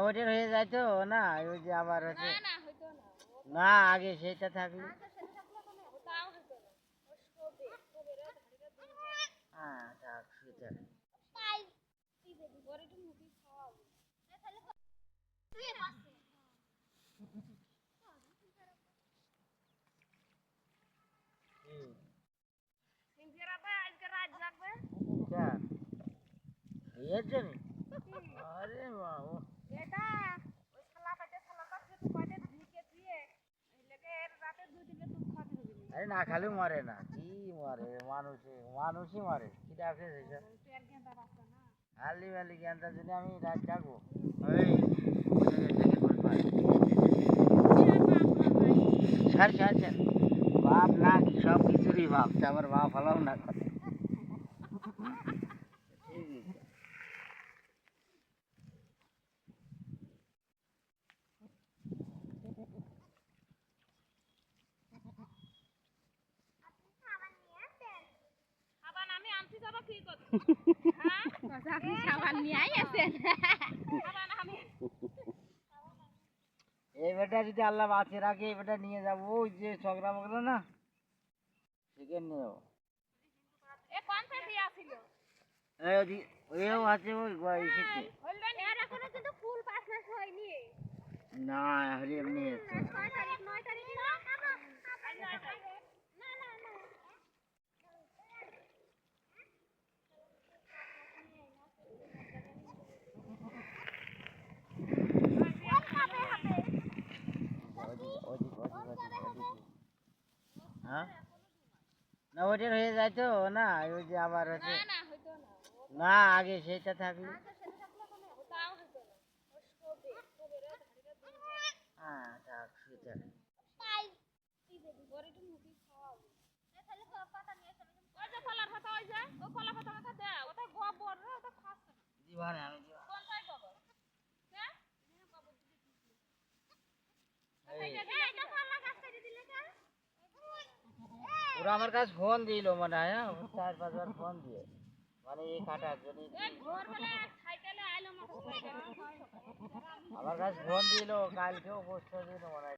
ওইটার হয়ে যায় তো না? ওই যে আবার হচ্ছে না না হইতো না। না আগে সেটা থাকলে হ্যাঁ থাক সেটা। পাই তুই আরে না, খালি মরে না। কি মরে? মানুষে, মানুষই মরে। কি ডাকে সেটা? তুই মালি জ্ঞানটার জন্য আমি রাত জাগবো ওই সার সার ছাড়। বাপ না কি, সব কিছুরই বাপ। আমার বাপ হলাম না। কথা ঠিক আছে আবার আমি আনতে যাব কি করতে হ্যাঁ আপনি সাবান নিয়ে আইছেন আবার আমি এই বেটা যদি আল্লাহ বাঁচে রাখে এই বেটা নিয়ে যাব। ওই যে ঝগড়া মগড়া না? সেখানে নিয়ে যাব। এ কোন সে হ্যাঁ? না ওইটার হয়ে যায় তো না ওই যে আবার হচ্ছে না আগে সেইটা থাকলে। হ্যাঁ থাক সেটা। পাই ওরা আমার কাছে ফোন দিল মনে হয় হ্যাঁ, চার পাঁচবার ফোন দিয়ে মানে এই কাটার জন্য এই ভোরবেলা সাইকেলে আইলো মোটরসাইকেল আমার কাছে ফোন দিল কালকেও বসতে দিল মনে হয়